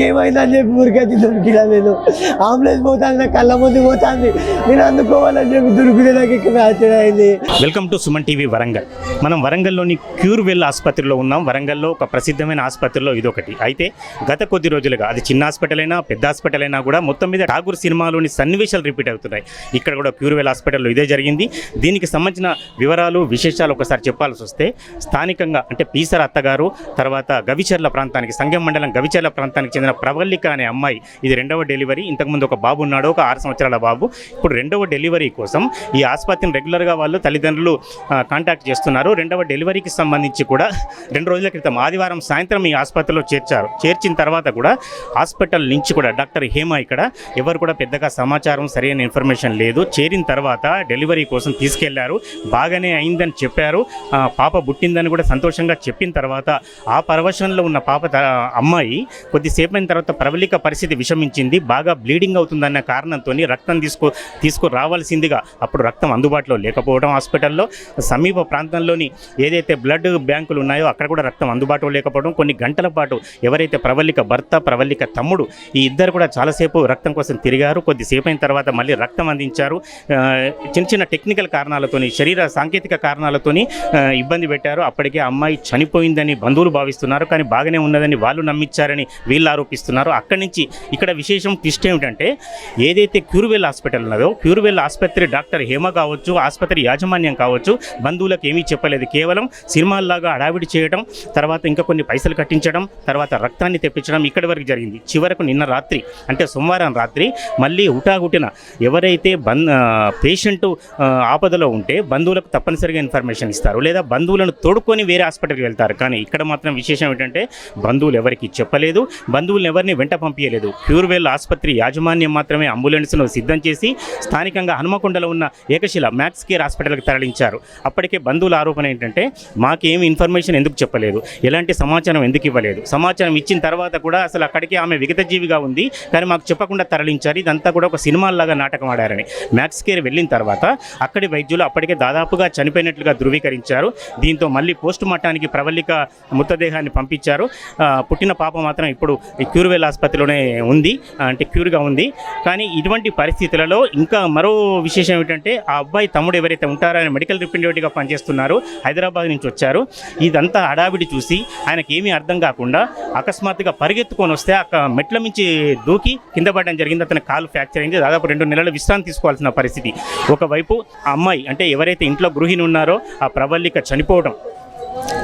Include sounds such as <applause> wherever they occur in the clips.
అక్కకి ఏమైందని చెప్పి ఉరికైతే దొరికినా నేను. అంబులెన్స్ పోతాను నా కళ్ళ ముందు పోతుంది. నేను అందుకోవాలని చెప్పి దొరికితే నాకు ఇక్కడ welcome to Suman TV Warangal. మనం వరంగల్లోని క్యూర్వెల్ ఆసుపత్రిలో ఉన్నాం. వరంగల్లో ఒక ప్రసిద్ధమైన ఆసుపత్రిలో ఇదొకటి. అయితే గత కొద్ది రోజులుగా అది చిన్న హాస్పిటల్ అయినా పెద్ద హాస్పిటల్ అయినా కూడా మొత్తం మీద ఠాగూర్ సినిమాలోని సన్నివేశాలు రిపీట్ అవుతున్నాయి. ఇక్కడ కూడా క్యూర్వెల్ హాస్పిటల్లో ఇదే జరిగింది. దీనికి సంబంధించిన వివరాలు విశేషాలు ఒకసారి చెప్పాల్సి వస్తే స్థానికంగా అంటే పీసర్ అత్తగారు తర్వాత గవిచర్ల ప్రాంతానికి సంఘం మండలం గవిచర్ల ప్రాంతానికి చెందిన ప్రవల్లిక అనే అమ్మాయి. ఇది రెండవ డెలివరీ. ఇంతకుముందు ఒక బాబు ఉన్నాడు ఒక ఆరు సంవత్సరాల బాబు. ఇప్పుడు రెండవ డెలివరీ కోసం ఈ ఆసుపత్రిని రెగ్యులర్గా వాళ్ళు తల్లిదండ్రులు కాంటాక్ట్ చేస్తున్నారు. రెండవ డెలివరీకి సంబంధించి కూడా రెండు రోజుల క్రితం ఆదివారం సాయంత్రం ఈ ఆసుపత్రిలో చేర్చారు. చేర్చిన తర్వాత కూడా హాస్పిటల్ నుంచి కూడా డాక్టర్ హేమ ఇక్కడ. ఎవరు కూడా పెద్దగా సమాచారం సరైన ఇన్ఫర్మేషన్ లేదు. చేరిన తర్వాత డెలివరీ కోసం తీసుకెళ్ళారు. బాగానే అయిందని చెప్పారు. పాప పుట్టిందని కూడా సంతోషంగా చెప్పిన తర్వాత ఆ పరవశంలో ఉన్న పాప త- అమ్మాయి కొద్దిసేపు అయిన తర్వాత ప్రబలిక పరిస్థితి విషమించింది. బాగా బ్లీడింగ్ అవుతుందన్న కారణంతో రక్తం తీసుకో తీసుకురావాల్సిందిగా అప్పుడు రక్తం అందుబాటులో లేకపోవడం హాస్పిటల్లో. సమీప ప్రాంతంలోని ఏదైతే బ్లడ్ బ్యాంకులు ఉన్నాయో అక్కడ కూడా రక్తం అందుబాటులో లేకపోవడం. కొన్ని గంటల పాటు ఎవరైతే ప్రవల్లిక భర్త ప్రవల్లిక తమ్ముడు ఈ ఇద్దరు కూడా చాలాసేపు రక్తం కోసం తిరిగారు. కొద్దిసేపు అయిన తర్వాత మళ్ళీ రక్తం అందించారు. చిన్న చిన్న టెక్నికల్ కారణాలతోని శరీర సాంకేతిక కారణాలతోని ఇబ్బంది పెట్టారు. అప్పటికే అమ్మాయి చనిపోయిందని బంధువులు భావిస్తున్నారు. కానీ బాగానే ఉన్నదని వాళ్ళు నమ్మించారని వీళ్ళు ఆరోపిస్తున్నారు అక్కడి నుంచి ఇక్కడ విశేషం ట్విస్ట్ ఏమిటంటే ఏదైతే క్యూర్వెల్ హాస్పిటల్ ఉన్నదో క్యూర్వెల్ ఆసుపత్రి డాక్టర్ హేమ కావచ్చు ఆసుపత్రి యాజమాన్యం కావచ్చు బంధువులకు ఏమీ చెప్పలేదు. కేవలం సినిమాల్లాగా హడావిడి చేయడం తర్వాత ఇంకా కొన్ని పైసలు కట్టించడం తర్వాత రక్తాన్ని తెప్పించడం ఇక్కడి వరకు జరిగింది. చివరకు నిన్న రాత్రి అంటే సోమవారం రాత్రి మళ్ళీ హుటాహుటిన ఎవరైతే బం పేషెంట్ ఆపదలో ఉంటే బంధువులకు తప్పనిసరిగా ఇన్ఫర్మేషన్ ఇస్తారు. లేదా బంధువులను తోడుకొని వేరే హాస్పిటల్కి వెళ్తారు. కానీ ఇక్కడ మాత్రం విశేషం ఏంటంటే బంధువులు ఎవరికి చెప్పలేదు. బంధువులను ఎవరిని వెంట పంపించలేదు క్యూర్వెల్ ఆసుపత్రి యాజమాన్యం మాత్రమే అంబులెన్స్ను సిద్ధం చేసి స్థానికంగా హనుమకొండలో ఉన్న ఏకశిల మ్యాక్స్ కేర్ హాస్పిటల్కి తరలించారు. అప్పటికే బంధువుల ఆరోపణ ఏంటంటే మాకేమి ఇన్ఫర్మేషన్ ఎందుకు చెప్పలేదు. ఎలాంటి సమాచారం ఎందుకు ఇవ్వలేదు. సమాచారం ఇచ్చిన తర్వాత కూడా అసలు అక్కడికి ఆమె విగతజీవిగా ఉంది. కానీ మాకు చెప్పకుండా తరలించారు. ఇదంతా కూడా ఒక సినిమాల్లాగా నాటకం ఆడారని. మ్యాక్స్ కేర్ వెళ్ళిన తర్వాత అక్కడి వైద్యులు అప్పటికే దాదాపుగా చనిపోయినట్లుగా ధృవీకరించారు. దీంతో మళ్ళీ పోస్ట్ మార్టానికి ప్రవల్లిక మృతదేహాన్ని పంపించారు. పుట్టిన పాప మాత్రం ఇప్పుడు క్యూర్వెల్ ఆసుపత్రిలోనే ఉంది అంటే క్యూర్గా ఉంది. కానీ ఇటువంటి పరిస్థితులలో ఇంకా మరో విశేషం ఏమిటంటే ఆ అబ్బాయి తమ్ముడు ఎవరైతే ఉంటారో ఆయన మెడికల్ రిప్రజెంటేటివ్గా పనిచేస్తున్నారు హైదరాబాద్ నుంచి వచ్చారు. ఇదంతా హడావిడి చూసి ఆయనకి ఏమీ అర్థం కాకుండా అకస్మాత్తుగా పరిగెత్తుకొని వస్తే అక్కడ మెట్ల మించి దూకి కింద పడడం జరిగింది. అతని కాలు ఫ్రాక్చర్ అయింది. దాదాపు రెండు నెలలు విశ్రాంతి తీసుకోవాల్సిన పరిస్థితి. ఒకవైపు ఆ అమ్మాయి అంటే ఎవరైతే ఇంట్లో గృహిణి ఉన్నారో ఆ ప్రబల్లిక చనిపోవడం.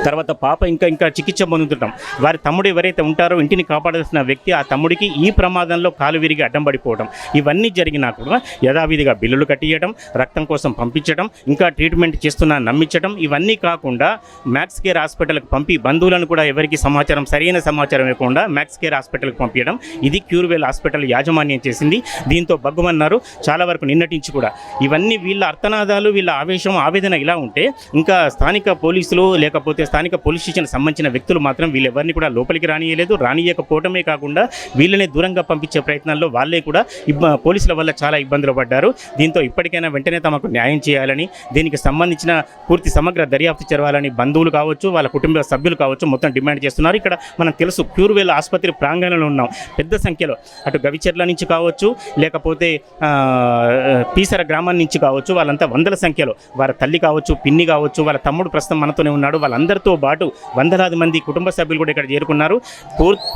తర్వాత పాప ఇంకా ఇంకా చికిత్స పొందుతుంటాం. వారి తమ్ముడు ఎవరైతే ఉంటారో ఇంటిని కాపాడాల్సిన వ్యక్తి ఆ తమ్ముడికి ఈ ప్రమాదంలో కాలు విరిగి అడ్డం పడిపోవడం ఇవన్నీ జరిగినా కూడా యథావిధిగా బిల్లులు కట్టియడం రక్తం కోసం పంపించడం ఇంకా ట్రీట్మెంట్ చేస్తున్నా నమ్మించడం ఇవన్నీ కాకుండా మ్యాక్స్ కేర్ హాస్పిటల్కి పంపి బంధువులను కూడా ఎవరికి సమాచారం సరైన సమాచారం ఇవ్వకుండా మ్యాక్స్ కేర్ హాస్పిటల్కి పంపించడం ఇది క్యూర్వెల్ హాస్పిటల్ యాజమాన్యం చేసింది. దీంతో బగ్గుమన్నారు చాలా వరకు నిన్నటించి కూడా. ఇవన్నీ వీళ్ళ అర్థనాదాలు వీళ్ళ ఆవేశం ఆవేదన ఇలా ఉంటే ఇంకా స్థానిక పోలీసులు లేకపోతే స్థానిక పోలీస్ స్టేషన్ సంబంధించిన వ్యక్తులు మాత్రం వీళ్ళెవరిని కూడా లోపలికి రానియలేదు. రానియకపోవటమే కాకుండా వీళ్ళని దూరంగా పంపించే ప్రయత్నాల్లో వాళ్ళే కూడా పోలీసుల వల్ల చాలా ఇబ్బందులు పడ్డారు. దీంతో ఇప్పటికైనా వెంటనే తమకు న్యాయం చేయాలని దీనికి సంబంధించిన పూర్తి సమగ్ర దర్యాప్తు జరగాలని బంధువులు కావచ్చు వాళ్ళ కుటుంబ సభ్యులు కావచ్చు మొత్తం డిమాండ్ చేస్తున్నారు. ఇక్కడ మనం తెలుసు క్యూర్వేల్ ఆసుపత్రి ప్రాంగణంలో ఉన్నాం. పెద్ద సంఖ్యలో అటు గవిచెర్ల నుంచి కావచ్చు లేకపోతే పీసర గ్రామం నుంచి కావచ్చు వాళ్ళంతా వందల సంఖ్యలో. వారి తల్లి కావచ్చు పిన్ని కావచ్చు వాళ్ళ తమ్ముడు ప్రస్తుతం మనతోనే ఉన్నాడు. అందరితో పాటు వందలాది మంది కుటుంబ సభ్యులు కూడా ఇక్కడ చేరుకున్నారు.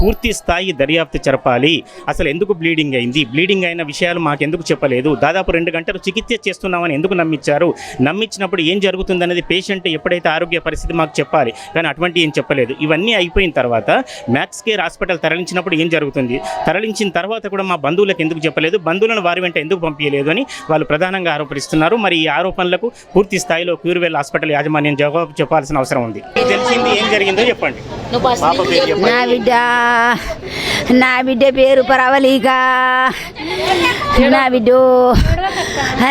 పూర్తి స్థాయి దర్యాప్తు జరపాలి. అసలు ఎందుకు బ్లీడింగ్ అయింది? బ్లీడింగ్ అయిన విషయాలు మాకు ఎందుకు చెప్పలేదు. దాదాపు రెండు గంటలు చికిత్స చేస్తున్నామని ఎందుకు నమ్మించారు? నమ్మించినప్పుడు ఏం జరుగుతుందనేది పేషెంట్ ఎప్పుడైతే ఆరోగ్య పరిస్థితి మాకు చెప్పాలి కానీ అటువంటి ఏం చెప్పలేదు. ఇవన్నీ అయిపోయిన తర్వాత మ్యాక్స్ కేర్ హాస్పిటల్ తరలించినప్పుడు ఏం జరుగుతుంది? తరలించిన తర్వాత కూడా మా బంధువులకు ఎందుకు చెప్పలేదు? బంధువులను వారి వెంట ఎందుకు పంపించలేదు అని వాళ్ళు ప్రధానంగా ఆరోపిస్తున్నారు మరి ఈ ఆరోపణలకు పూర్తి స్థాయిలో క్యూర్వెల్ హాస్పిటల్ యాజమాన్యం జవాబు చెప్పాల్సిన అవసరం ఉంది. మీకు తెలిసింది ఏం జరిగిందో చెప్పండి. నా బిడ్డ నా బిడ్డ పేరు పరవలిక. నా బిడ్డ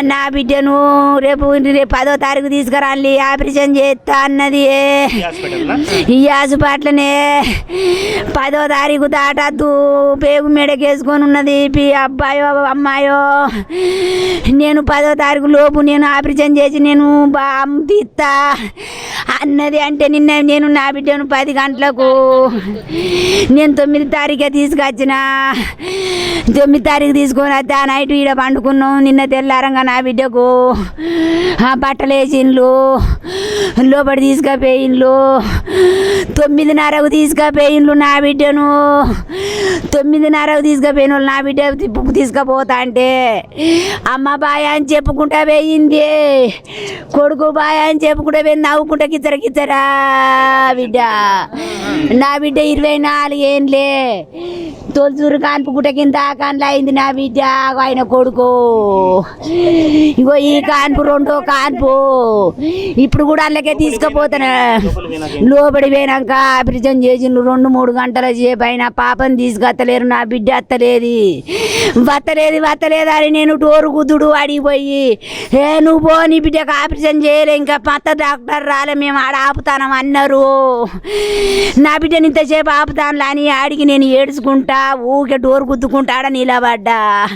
నా బిడ్డను రేపు రేపు పదో తారీఖు తీసుకురాలి ఆపరేషన్ చేస్తా అన్నది. ఈ హాస్పిటల్నా పదో తారీఖు దాటద్దు. పేగు మెడకేసుకొని ఉన్నది. పి- అబ్బాయో అమ్మాయో. నేను పదో తారీఖు లోపు నేను ఆపరేషన్ చేసి నేను బా తీస్తా అన్నది అంటే నిన్న నేను నా బిడ్డను పది గంటలకు నేను తొమ్మిది తారీఖే తీసుకొచ్చిన. తొమ్మిది తారీఖు తీసుకొని వస్తే ఆ నైట్ ఈడ పండుకున్నాం. నిన్న తెల్లారంగా నా బిడ్డకు ఆ బట్టలు వేసిండ్లు లోపలి తీసుకుపోయిండ్లు తొమ్మిదిన్నరకు తీసుకుపోయిండ్లు నా బిడ్డను. తొమ్మిదిన్నరకు తీసుకుపోయిన వాళ్ళు నా బిడ్డ బుక్ తీసుకుపోతా అంటే అమ్మ బాయ అని చెప్పుకుంటా పోయింది. కొడుకు బాయ అని చెప్పుకుంటా పోయింది. నవ్వుకుంటా కిచ్చరకిచ్చరా బిడ్డ నా బిడ్డ ఇరవై నాలుగు ఏంలే తొలుచూరు కాన్పు గుట్ట కింద కాన్లు అయింది నా బిడ్డ. ఆయన కొడుకు. ఇగో ఈ కాన్పు రెండో కాన్పు. ఇప్పుడు కూడా అందులోకే తీసుకుపోతాను లోబడి పోయినాక ఆపరేషన్ చేసిండ్రు. రెండు మూడు గంటల చేపైన పాపం తీసుకొత్తలేరు నా బిడ్డ అత్తలేదు. వత్తలేదు వత్తలేదు అని నేను డోరు కుదుడు అడిగిపోయి ఏ నువ్వు పో నీ బిడ్డకు ఆపరేషన్ చేయలే. ఇంకా పత్త డాక్టర్ రాలే. మేము ఆడ ఆపుతానం అన్నారు. నా బిడ్డని ఇంతసేపు ఆపుతాను అని ఆడికి నేను ఏడుచుకుంటా ఊకే డోర్ గుద్దుకుంటా నిలబడ్డా?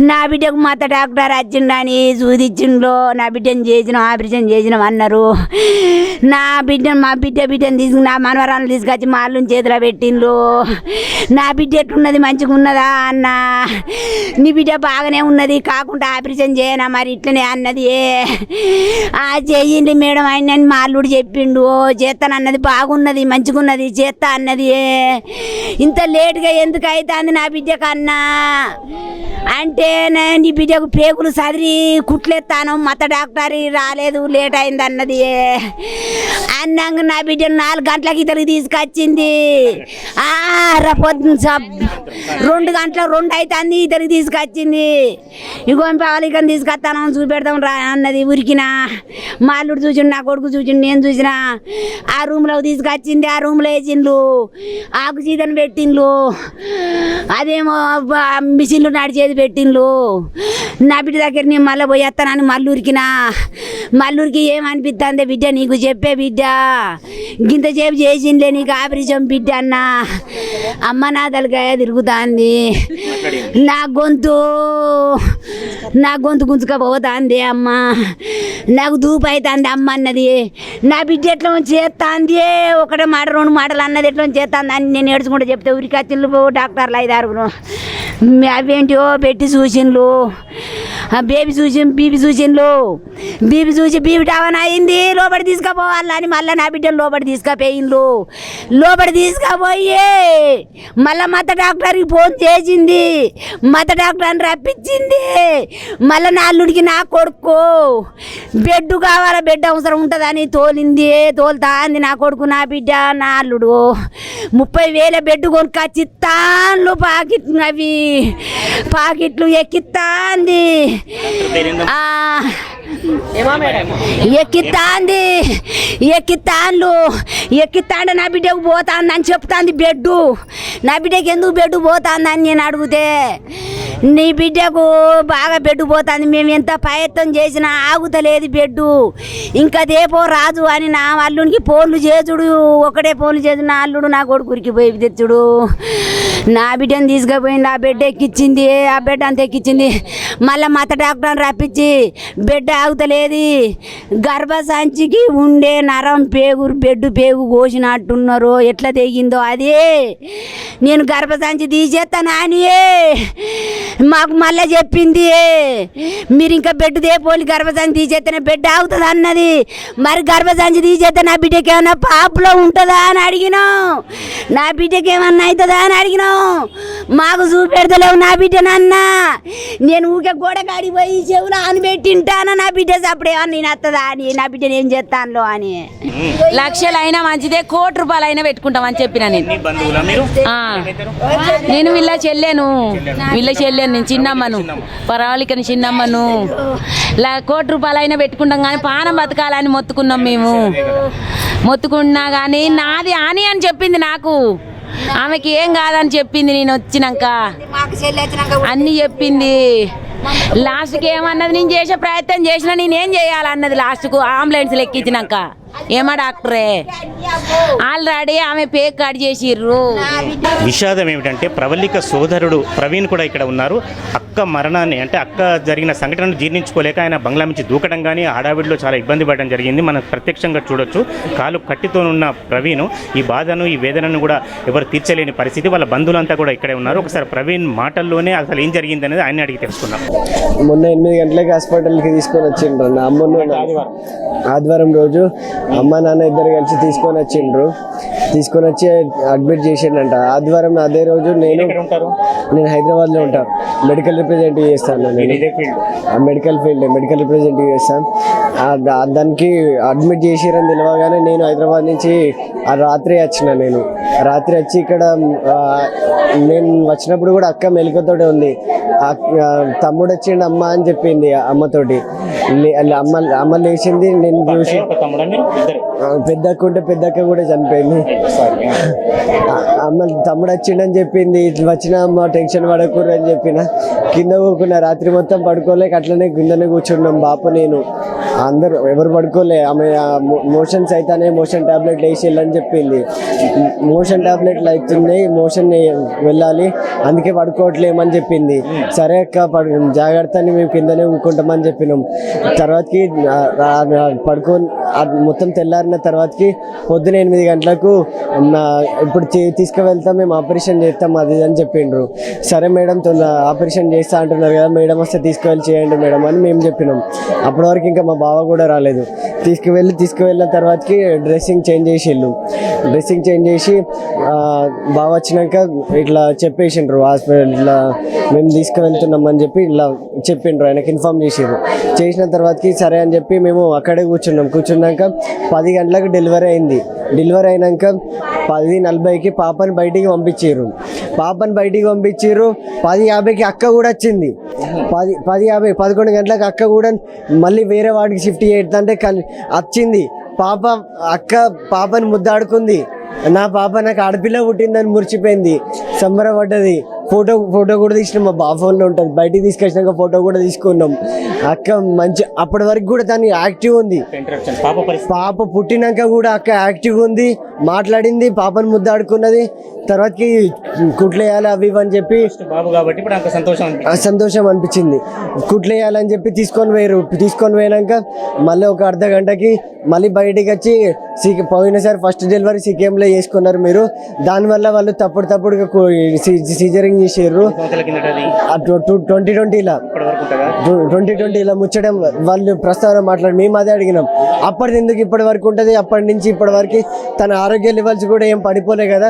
నా బిడ్డకు మత డాక్టర్ వచ్చిండని చూదిచ్చిండ్లో నా బిడ్డని చేసినాం ఆపరేషన్ చేసినాం అన్నారు. నా బిడ్డ మా బిడ్డ బిడ్డను తీసుకు నా మనవరాలను తీసుకొచ్చి మా అల్లుని చేతిలో పెట్టిండ్రు. నా బిడ్డ ఎట్లున్నది మంచిగా ఉన్నదా అన్న? నీ బిడ్డ బాగానే ఉన్నది కాకుండా ఆపరేషన్ చేయనా మరి ఇట్లనే అన్నది. ఆ చేయండి మేడం ఆయన మా అల్లుడు చెప్పిండు. "ఓ, చేస్తానన్నది బాగున్నది మంచిగున్నది చేస్తా అన్నది. ఇంత లేటుగా ఎందుకు అవుతుంది నా బిడ్డ కన్నా? అంటే నే- నీ బిడ్డకు పేగులు సదిరి కుట్లెత్తాను. మత డాక్టర్ రాలేదు లేట్ అయింది అన్నది. అన్నాక నా బిడ్డ నాలుగు గంటలకి ఇతరికి తీసుకొచ్చింది. ఆ, పొద్దున సబ్. రెండు గంటల రెండు అవుతుంది ఇతరికి తీసుకొచ్చింది. ఇగో పాలికని తీసుకొస్తాను చూపెడతాం రా అన్నది ఉరికిన. మా అల్లుడు చూసిండు నా కొడుకు చూసిండు నేను చూసిన. ఆ రూమ్లో తీసుకొచ్చింది ఆ రూమ్లో వేసిండ్రు ఆకు సీతను పెట్టిండ్రు అదేమో మిషన్లు నడిచేది పెట్టిండ్రు నా బిడ్డ దగ్గర నేను మళ్ళీ పోయి వస్తానని మల్లూరికినా. మల్లూరికి ఏమనిపిస్తుంది బిడ్డ? నీకు చెప్పే బిడ్డ. గింత చేపు చేసిండే నీకు ఆపరేషన్ బిడ్డ అన్న. అమ్మ నా తలకాయ తిరుగుతాంది. నా గొంతు నా గొంతు గుంజుకపోతుంది అమ్మ. నాకు దూపు అవుతుంది అమ్మ అన్నది. నా బిడ్డ ఎట్లా చేస్తుంది? ఒకటే మాట రెండు మాటలు అన్నది ఎట్లా చేస్తుంది అని నేను ఏడ్చుకుంటూ చెప్తే ఉరికి వచ్చిండ్రు డాక్టర్లు ఐదారుగురు. అవేంటివో పెట్టి చూసిండ్లు. బేబీ చూసి బీబీ చూసిండ్రు బీబీ చూసి బీబీ టవన్ అయింది లోపలి అని మళ్ళీ నా బిడ్డను లోపలి తీసుకుపోయిండ్రు లోపలి తీసుకుపోయి మళ్ళీ మత డాక్టర్కి ఫోన్ చేసింది. మత డాక్టర్ని రప్పించింది. మళ్ళీ నా అల్లుడికి నా కొడుకు. బెడ్ కావాలా బెడ్ అవసరం ఉంటుందని తోలింది. తోలుతా అంది నా కొడుకు నా బిడ్డ నా అల్లుడు. ముప్పై వేల బెడ్ కొనుక్కొచ్చితాన్లు పాకెట్లు అవి. పాకెట్లు ఎక్కిత్తాంది. ఎక్కితాంది ఎక్కిస్తాంది ఎక్కితాండు నా బిడ్డకు పోతాందని అని చెప్తాంది బెడ్డు నా బిడ్డకి ఎందుకు బెడ్డు పోతాందని నేను అడిగితే నీ బిడ్డకు బాగా బెడ్డు పోతుంది మేము ఎంత ప్రయత్నం చేసినా ఆగుతలేదు బెడ్డు ఇంకా దేపో రాజు అని నా అల్లుడికి ఫోన్లు చేసుడు ఒకటే ఫోన్లు చేసి నా అల్లుడు నా కొడుకురికి పోయి తెచ్చుడు నా బిడ్డను తీసుకుపోయింది ఆ బిడ్డ ఎక్కిచ్చింది ఆ బిడ్డ అంత ఎక్కిచ్చింది. మళ్ళీ మత డాక్టర్ని రప్పించి బెడ్ ఆగుతలేదు. గర్భసంచికి ఉండే నరం పేగురు బెడ్ పేగు కోసినట్టున్నారు ఎట్లా తెగిందో అదే. నేను గర్భసంచి తీసేస్తాను అని మాకు మళ్ళీ చెప్పింది మీరు ఇంకా బెడ్ దేపోలి గర్భసంచి తీసేస్తేనే బెడ్ ఆగుతుంది అన్నది. మరి గర్భసంచి తీసేస్తే నా బిడ్డకి పాపులో ఉంటుందా అని అడిగినాం. నా బిడ్డకేమన్నా అవుతుందా అని అడిగినాం. మాకు చూపెడతలేవు నా బిడ్డ నాన్న నేను ఊకే గోడ కాడికి పోయి చెవులు అని పెట్టింటానా నా బిడ్డ అప్పుడు ఏమన్నా నేను వస్తుందా అని. నా బిడ్డను ఏం చేస్తానులో అని. లక్షలు అయినా మంచిదే కోటి రూపాయలు అయినా పెట్టుకుంటామని చెప్పిన నేను. నేను వీళ్ళ చెల్లెను. వీళ్ళ చెల్లెను నేను చిన్నమ్మను. పరావళికని చిన్నమ్మను. లా కోటి రూపాయలు అయినా పెట్టుకుంటాం కానీ పానం బతకాలని మొత్తుకున్నాం మేము. మొత్తుకున్నా కానీ నాది అని అని చెప్పింది నాకు. ఆమెకి ఏం కాదని చెప్పింది నేను వచ్చినాక. అన్నీ చెప్పింది లాస్ట్కి ఏమన్నది? నేను చేసే ప్రయత్నం చేసినా నేనేం చేయాలన్నది లాస్ట్కు అంబులెన్స్ ఎక్కించినాక ఏమా డాక్టరే? ఆల్రెడీ ఆమె పేక్ కట్ చేసిర్రు. విషాదం ఏమిటంటే ప్రవల్లిక సోదరుడు ప్రవీణ్ కూడా ఇక్కడ ఉన్నారు. అక్క మరణాన్ని అంటే అక్క జరిగిన సంఘటనను జీర్ణించుకోలేక ఆయన బంగ్లా నుంచి దూకడం కానీ హడావిడిలో చాలా ఇబ్బంది పడడం జరిగింది. మనం ప్రత్యక్షంగా చూడొచ్చు. కాలు కట్టితోనున్న ప్రవీణ్ ఈ బాధను ఈ వేదనను కూడా ఎవరు తీర్చలేని పరిస్థితి. వాళ్ళ బంధువులంతా కూడా ఇక్కడే ఉన్నారు. ఒకసారి ప్రవీణ్ మాటల్లోనే అసలు ఏం జరిగింది అనేది ఆయన అడిగి తెలుసుకుందాం. మొన్న ఎనిమిది గంటలకి హాస్పిటల్కి తీసుకొని వచ్చిండ్రు అమ్మను ఆదివారం రోజు అమ్మ నాన్న ఇద్దరు కలిసి తీసుకొని వచ్చిండ్రు. తీసుకొని వచ్చి అడ్మిట్ చేసిండంట. ఆదివారం అదే రోజు నేను నేను హైదరాబాద్లో ఉంటాను మెడికల్ రిప్రజెంటేటివ్ చేస్తాను నేను. మెడికల్ ఫీల్డ్ మెడికల్ రిప్రజెంటేటివ్ చేస్తాను. దానికి అడ్మిట్ చేసిరని తెలియగానే నేను హైదరాబాద్ నుంచి ఆ రాత్రి వచ్చిన నేను. రాత్రి వచ్చి ఇక్కడ నేను వచ్చినప్పుడు కూడా అక్క మెలకుతోటే ఉంది. తమ్ముడు వచ్చిండు అమ్మ అని చెప్పింది అమ్మతోటి. అమ్మ అమ్మ లేచింది నేను చూసి ఆ, పెద్ద అక్క ఉంటే పెద్ద అక్క కూడా చనిపోయింది. అమ్మ తమ్ముడు వచ్చిండని చెప్పింది ఇట్లా వచ్చిన అమ్మ టెన్షన్ పడకూడదు అని చెప్పిన. కింద కూకున్న రాత్రి మొత్తం పడుకోలేక అట్లనే కిందనే కూర్చున్నాం బాపు నేను. అందరు ఎవరు పడుకోలే. ఆమె మోషన్స్ అయితేనే మోషన్ టాబ్లెట్ వెళ్ళని చెప్పింది. మోషన్ టాబ్లెట్లు అవుతున్నాయి మోషన్ వెళ్ళాలి అందుకే పడుకోవట్లేమని చెప్పింది. సరే అక్క పడు జాగ్రత్త అని మేము కిందనే ఊకుంటామని చెప్పినాం. తర్వాతకి పడుకో మొత్తం తెల్లారిన తర్వాతకి పొద్దున ఎనిమిది గంటలకు నా ఇప్పుడు తీసుకువెళ్తాం మేము ఆపరేషన్ చేస్తాం అది అని చెప్పిండ్రు. సరే మేడం తొందర ఆపరేషన్ చేస్తా అంటున్నారు కదా మేడం వస్తే తీసుకువెళ్ళి చేయండి మేడం అని మేము చెప్పినాం. అప్పటి వరకు ఇంకా మా బావ కూడా రాలేదు. తీసుకువెళ్ళి తీసుకువెళ్ళిన తర్వాతకి డ్రెస్సింగ్ చేంజ్ చేసిళ్ళు డ్రెస్సింగ్ చేంజ్ చేసి బాగా బావ వచ్చినాక ఇట్లా చెప్పేసిండ్రు హాస్పిటల్ ఇట్లా మేము తీసుకువెళ్తున్నాం అని చెప్పి ఇట్లా చెప్పిండ్రు ఆయనకి ఇన్ఫామ్ చేసిండ్రు. చేసిన తర్వాతకి సరే అని చెప్పి మేము అక్కడే కూర్చున్నాం తీసుకున్నాక పది గంటలకు డెలివరీ అయింది. డెలివరీ అయినాక పది నలభైకి పాపని బయటికి పంపించారు పాపని బయటికి పంపించారు పది యాభైకి అక్క కూడా వచ్చింది. పది పది యాభై పదకొండు గంటలకు అక్క కూడా మళ్ళీ వేరే వాడికి షిఫ్ట్ చేద్దంటే కలి వచ్చింది. పాప అక్క పాపని ముద్దాడుకుంది. నా పాప నాకు ఆడపిల్ల పుట్టిందని మురిచిపోయింది సంబరపడ్డది. ఫోటో ఫోటో కూడా తీసినాం మా బాబు ఫోన్లో ఉంటుంది. బయటికి తీసుకొచ్చినాక ఫోటో కూడా తీసుకున్నాం. అక్క మంచి అప్పటి వరకు కూడా తను యాక్టివ్ ఉంది. పాప పుట్టినాక కూడా అక్క యాక్టివ్ ఉంది. మాట్లాడింది పాపను ముద్దాడుకున్నది. తర్వాతకి కుట్లేయాలి అవి ఇవి అని చెప్పి బాబు కాబట్టి ఇప్పుడు సంతోషం సంతోషం అనిపించింది. కుట్లేయాలని చెప్పి తీసుకొని పోయారు తీసుకొని పోయినాక మళ్ళీ ఒక అర్ధ గంటకి మళ్ళీ బయటికి వచ్చి సీ పోయినసారి ఫస్ట్ డెలివరీ సీకేఎంలో చేసుకున్నారు మీరు. దానివల్ల వాళ్ళు తప్పుడు తప్పుడుగా సీజరింగ్ చేసారు ట్వంటీ ట్వంటీలో ట్వంటీ ట్వంటీలో ముచ్చడం వాళ్ళు ప్రస్తావన మాట్లాడి మేము అదే అడిగినాం. అప్పటిది ఎందుకు ఇప్పటి వరకు ఉంటుంది? అప్పటి నుంచి ఇప్పటి వరకు తన ఆరోగ్య లెవెల్స్ కూడా ఏం పడిపోలే కదా.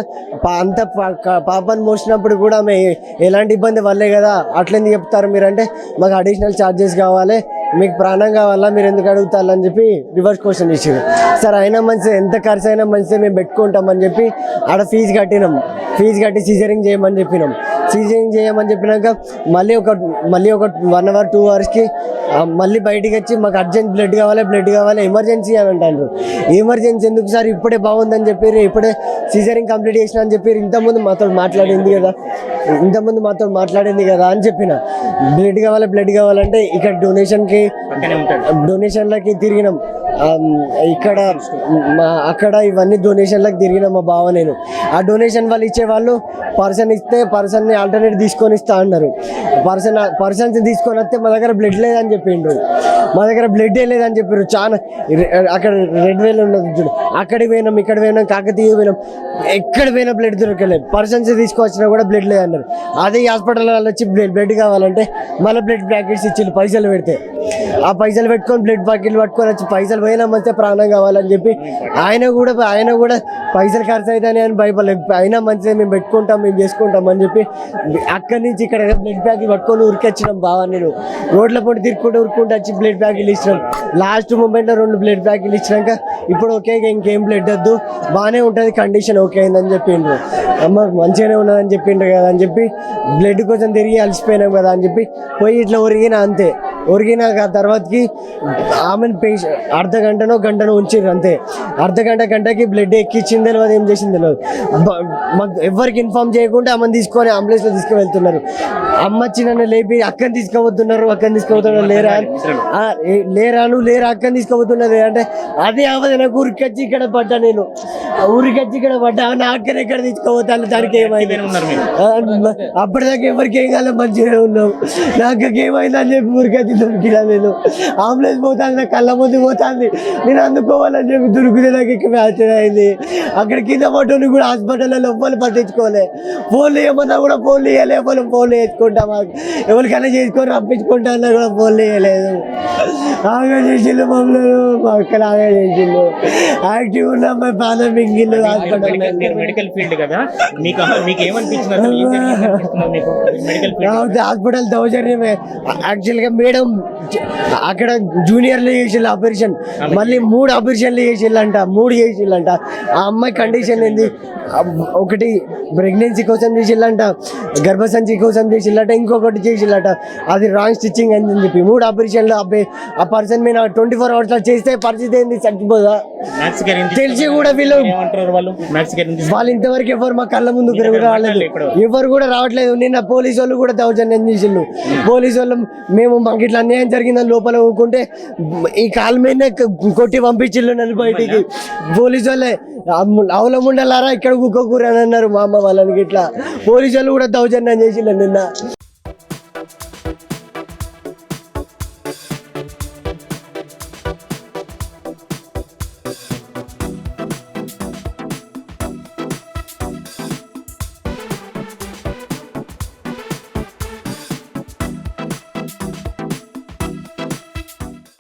అంత పా- పాపను మోసినప్పుడు కూడా మేము ఎలాంటి ఇబ్బంది వల్లే కదా అట్లెందుకు చెప్తారు మీరంటే మాకు అడిషనల్ ఛార్జెస్ కావాలి. మీకు ప్రాణం కావాలా? మీరు ఎందుకు అడుగుతారు అని చెప్పి రివర్స్ క్వశ్చన్ ఇచ్చారు. సార్ అయినా మంచిది. ఎంత ఖర్చు అయినా మంచిదే. మేము పెట్టుకుంటామని చెప్పి ఆడ ఫీజు కట్టినాం. ఫీజు కట్టి సీజరింగ్ చేయమని చెప్పినాం. సీజరింగ్ చేయమని చెప్పినాక మళ్ళీ ఒక మళ్ళీ ఒక వన్ అవర్ టూ అవర్స్కి మళ్ళీ బయటికి వచ్చి మాకు అర్జెంట్ బ్లడ్ కావాలి బ్లడ్ కావాలి ఎమర్జెన్సీ అని అంటారు ఎమర్జెన్సీ ఎందుకు సార్? ఇప్పుడే బాగుందని చెప్పారు ఇప్పుడే సీజరింగ్ కంప్లీట్ చేసిన అని చెప్పారు ఇంతకుముందు మాతో మాట్లాడింది కదా. ఇంతకుముందు మాతో మాట్లాడింది కదా అని చెప్పిన. బ్లడ్ కావాలి బ్లడ్ కావాలంటే ఇక్కడ డొనేషన్కి డొనేషన్లకి తిరిగినాం. ఇక్కడ మా అక్కడ ఇవన్నీ డొనేషన్లకు తిరిగినాం మా బావ నేను. ఆ డొనేషన్ వాళ్ళు ఇచ్చేవాళ్ళు పర్సన్ ఇస్తే పర్సన్ని ఆల్టర్నేట్ తీసుకొని ఇస్తా అన్నారు. పర్సన్ పర్సన్స్ తీసుకొని వస్తే మా దగ్గర బ్లడ్ లేదని చెప్పిండ్రు మా దగ్గర బ్లడ్ లేదని చెప్పారు చాలా అక్కడ రెడ్ వేలు ఉన్నది చూడు. అక్కడికి పోయినాం ఇక్కడ పోయినాం కాకతీయ పోయినాం. ఎక్కడ పోయినా బ్లడ్ దొరకలేదు. పర్సన్స్ తీసుకొచ్చినా కూడా బ్లడ్ లేదన్నారు. అదే హాస్పిటల్ వాళ్ళు వచ్చి బ్లడ్ బ్లడ్ కావాలంటే మళ్ళీ బ్లడ్ ప్యాకెట్స్ ఇచ్చి పైసలు పెడితే. ఆ పైసలు పెట్టుకొని బ్లడ్ ప్యాకెట్లు పట్టుకొని వచ్చి పైసలు పోయినామంటే ప్రాణం కావాలని చెప్పి ఆయన కూడా ఆయన కూడా పైసలు ఖర్చు అవుతాయని అని భయపడలేదు అయినా మంచిగా మేము పెట్టుకుంటాం మేము చేసుకుంటాం అని చెప్పి అక్కడి నుంచి ఇక్కడ బ్లడ్ ప్యాకెట్ పట్టుకొని ఉరికొచ్చినాం బావా నేను. రోడ్ల పొడి తిరుక్కుంటూ ఉరుక్కుంటూ వచ్చి బ్లడ్ ప్యాకెట్లు ఇచ్చినాం. లాస్ట్ మూమెంట్లో రెండు బ్లడ్ ప్యాకెట్లు ఇచ్చినాక ఇప్పుడు ఓకే ఇంకేం బ్లడ్ వద్దు. బాగానే ఉంటుంది కండిషన్ ఓకే అయిందని చెప్పిండ్రు. అమ్మ మంచిగానే ఉన్నదని చెప్పిండ్రు కదా అని చెప్పి బ్లడ్ కోసం తిరిగి అలసిపోయినాం కదా అని చెప్పి పోయి ఇట్లా ఉరిగిన అంతే. ఒరిగినాక తర్వాతకి ఆమెను పేష అర్ధ గంటనో గంటనో ఉంచిర్రు అంతే. అర్ధ గంట గంటకి బ్లడ్ ఎక్కిచ్చింది తెలియదు ఏం చేసింది తెలియదు మాకు ఎవరికి ఇన్ఫార్మ్ చేయకుండా అమ్మని తీసుకొని అంబులెన్స్లో తీసుకువెళ్తున్నారు. అమ్మ వచ్చి నన్ను లేపి అక్కని తీసుకుపోతున్నారు అక్కని తీసుకుపోతున్నారు లేరా? లేరాను లేరా అక్కని తీసుకుపోతున్నది అంటే అదే అవదు నాకు ఊరికొచ్చి ఇక్కడ పడ్డా నేను. ఊరికొచ్చి ఇక్కడ పడ్డా నా అక్కని ఎక్కడ తీసుకుపోతాను దానికి ఏమైంది? అప్పటిదాకా ఎవరికి ఏం కాలే మంచిగా ఉన్నాం. నాకు ఏమైందని చెప్పి ఊరికైతే దొరికినా నేను అంబులెన్స్ పోతాను నా కళ్ళ ముందు పోతాంది. నేను అందుకోవాలని చెప్పి దొరికితే నాకు ఇక్కడ ఆశ్చర్యం అయింది. అక్కడ కింద పట్టుని కూడా హాస్పిటల్లో లోపల పట్టించుకోలే. ఫోన్లు ఏమన్నా కూడా ఫోన్లు ఇవ్వలే ఫోన్ ఫోన్లు వేసుకుంటా మాకు. ఎవరికైనా చేసుకొని రప్పించుకుంటా అన్నా కూడా ఫోన్లు ఇవ్వలేదు ఆగా చేసిండు మమ్మల్ని మా అక్కడ ఆగా చేసిండు యాక్టివ్ ఉన్న మా పానం మింగిళ్ళు హాస్పిటల్ మెడికల్ ఫీల్డ్ కదా? మీకు ఏమనిపించింది <laughs> హాస్పిటల్ దౌర్జన్యమే. యాక్చువల్గా మేడం అక్కడ జూనియర్లు చేసిల్లు ఆపరేషన్. మళ్ళీ మూడు ఆపరేషన్లు చేసిల్లంట మూడు చేసిల్లంట ఆ అమ్మాయి కండిషన్ ఏంది? ఒకటి ప్రెగ్నెన్సీ కోసం చేసిల్లంట గర్భసంచి కోసం చేసిల్లట ఇంకొకటి చేసిల్లట. అది రాంగ్ స్టిచ్చింగ్ అని చెప్పి. మూడు ఆపరేషన్లు అబ్బాయి ఆ పర్సన్ మీద ట్వంటీ ఫోర్ అవర్స్లో చేస్తే పరిస్థితి ఏంది? చచ్చిపోదా? తెలిసి కూడా వీళ్ళు వాళ్ళు? ఇంతవరకు ఎవరు మా కళ్ళ ముందు రావట్లేదు ఎవరు కూడా రావట్లేదు. నిన్న పోలీసు వాళ్ళు కూడా దౌర్జన్యం చేసిండు పోలీసు వాళ్ళు మేము మాకు ఇట్లా అన్యాయం జరిగిందని లోపల ఊరుకుంటే ఈ కాలు మీదనే కొట్టి పంపించిల్లు నన్ను బయటికి. పోలీసు వాళ్ళే అవలముండలారా ఇక్కడ కుక్కకూర అని అన్నారు మా అమ్మ వాళ్ళని ఇట్లా పోలీసులు కూడా దౌర్జన్యం చేసిండ నిన్న.